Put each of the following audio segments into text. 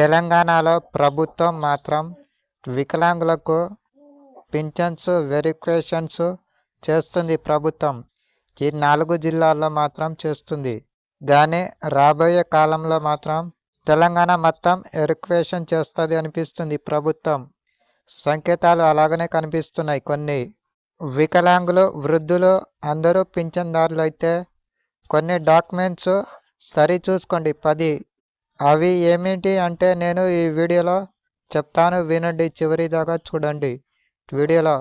తెలంగాణలో ప్రభుత్వం మాత్రం వికలాంగులకు పింఛన్స్ వెరిఫికేషన్స్ చేస్తుంది ప్రభుత్వం. ఈ నాలుగు జిల్లాల్లో మాత్రం చేస్తుంది. కానీ రాబోయే కాలంలో మాత్రం తెలంగాణ మొత్తం వెరిఫికేషన్ చేస్తుంది అనిపిస్తుంది ప్రభుత్వం. సంకేతాలు అలాగనే కనిపిస్తున్నాయి కొన్ని. వికలాంగులు వృద్ధులు అందరూ పింఛన్దారులు అయితే కొన్ని డాక్యుమెంట్స్ సరి చూసుకోండి పది అవి ఏమిటి అంటే నేను ఈ వీడియోలో చెప్తాను వినండి చివరి దాకా చూడండి. వీడియోలో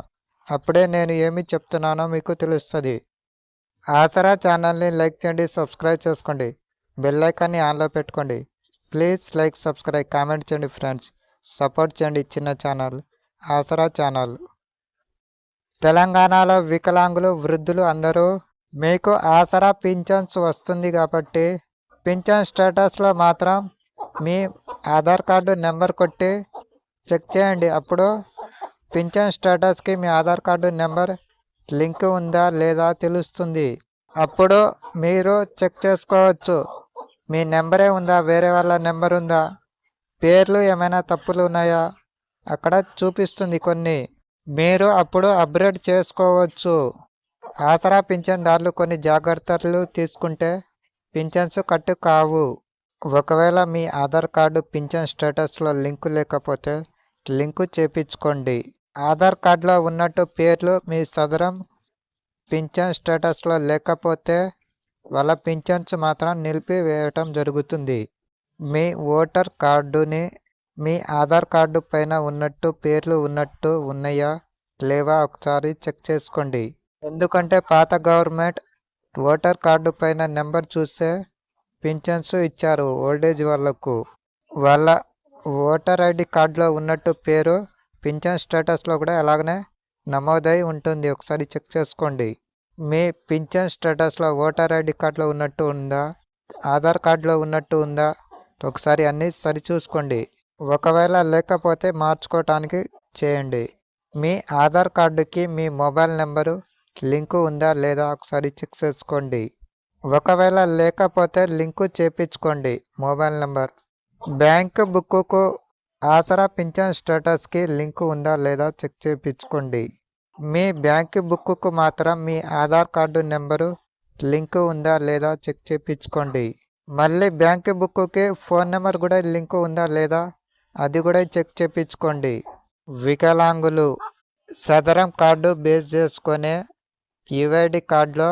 అప్పుడే నేను ఏమి చెప్తున్నానో మీకు తెలుస్తుంది. ఆసరా ఛానల్ని లైక్ చేయండి సబ్స్క్రైబ్ చేసుకోండి. బెల్లైకాన్ని ఆన్లో పెట్టుకోండి. ప్లీజ్ లైక్ సబ్స్క్రైబ్ కామెంట్ చేయండి ఫ్రెండ్స్. సపోర్ట్ చేయండి చిన్న ఛానల్ ఆసరా ఛానల్. తెలంగాణలో వికలాంగులు వృద్ధులు అందరూ మీకు ఆసరా పింఛన్స్ వస్తుంది కాబట్టి పింఛన్ స్టేటస్లో మాత్రం మీ ఆధార్ కార్డు నెంబర్ కొట్టి చెక్ చేయండి. అప్పుడు పింఛన్ స్టేటస్కి మీ ఆధార్ కార్డు నెంబర్ లింక్ ఉందా లేదా తెలుస్తుంది. అప్పుడు మీరు చెక్ చేసుకోవచ్చు. మీ నెంబరే ఉందా? వేరే వాళ్ళ నెంబర్ ఉందా? పేర్లు ఏమైనా తప్పులు ఉన్నాయా? అక్కడ చూపిస్తుంది కొన్ని. మీరు అప్పుడు అప్గ్రేడ్ చేసుకోవచ్చు. ఆసరా పింఛన్దారులు కొన్ని జాగ్రత్తలు తీసుకుంటే పింఛన్స్ కట్టు కావు. ఒకవేళ మీ ఆధార్ కార్డు పింఛన్ స్టేటస్లో లింకు లేకపోతే లింకు చేపించుకోండి. ఆధార్ కార్డులో ఉన్నట్టు పేర్లు మీ సదరం పింఛన్ స్టేటస్లో లేకపోతే వాళ్ళ పింఛన్స్ మాత్రం నిలిపివేయటం జరుగుతుంది. మీ ఓటర్ కార్డుని మీ ఆధార్ కార్డు పైన ఉన్నట్టు పేర్లు ఉన్నట్టు ఉన్నాయా లేవా ఒకసారి చెక్ చేసుకోండి. ఎందుకంటే పాత గవర్నమెంట్ ఓటర్ కార్డు పైన నెంబర్ చూస్తే పింఛన్స్ ఇచ్చారు ఓల్డేజ్ వాళ్ళకు. వాళ్ళ ఓటర్ ఐడి కార్డులో ఉన్నట్టు పేరు పింఛన్ స్టేటస్లో కూడా అలాగనే నమోదై ఉంటుంది. ఒకసారి చెక్ చేసుకోండి. మీ పింఛన్ స్టేటస్లో ఓటర్ ఐడి కార్డులో ఉన్నట్టు ఉందా? ఆధార్ కార్డులో ఉన్నట్టు ఉందా? ఒకసారి అన్నీ సరిచూసుకోండి ఒకవేళ లేకపోతే మార్చుకోవటానికి చేయండి. మీ ఆధార్ కార్డుకి మీ మొబైల్ నెంబరు లింకు ఉందా లేదా ఒకసారి చెక్ చేసుకోండి. ఒకవేళ లేకపోతే link చేపించుకోండి. Mobile number. Bank book Aasara pension స్టేటస్కి link ఉందా లేదా చెక్ చేయించుకోండి మీ బ్యాంక్ బుక్కు మాత్రం మీ ఆధార్ కార్డు నెంబరు లింకు ఉందా లేదా చెక్ చేయించుకోండి మళ్ళీ బ్యాంక్ బుక్కి ఫోన్ నెంబర్ కూడా లింకు ఉందా లేదా అది కూడా చెక్ చేయించుకోండి వికలాంగులు. సదరం కార్డు బేస్ చేసుకునే ఈవైడి కార్డులో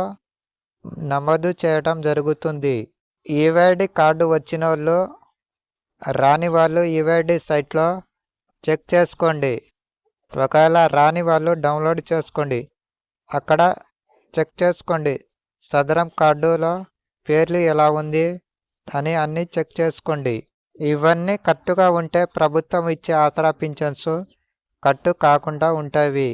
నమోదు చేయటం జరుగుతుంది. ఈవైడి కార్డు వచ్చిన వాళ్ళు రాని వాళ్ళు ఈవైడి సైట్లో చెక్ చేసుకోండి. ఒకవేళ రాని వాళ్ళు డౌన్లోడ్ చేసుకోండి. అక్కడ చెక్ చేసుకోండి. సదరం కార్డులో పేర్లు ఎలా ఉంది అని అన్నీ చెక్ చేసుకోండి. ఇవన్నీ కట్టుగా ఉంటే ప్రభుత్వం ఇచ్చే ఆసరా పింఛన్స్ కట్టు కాకుండా ఉంటాయి.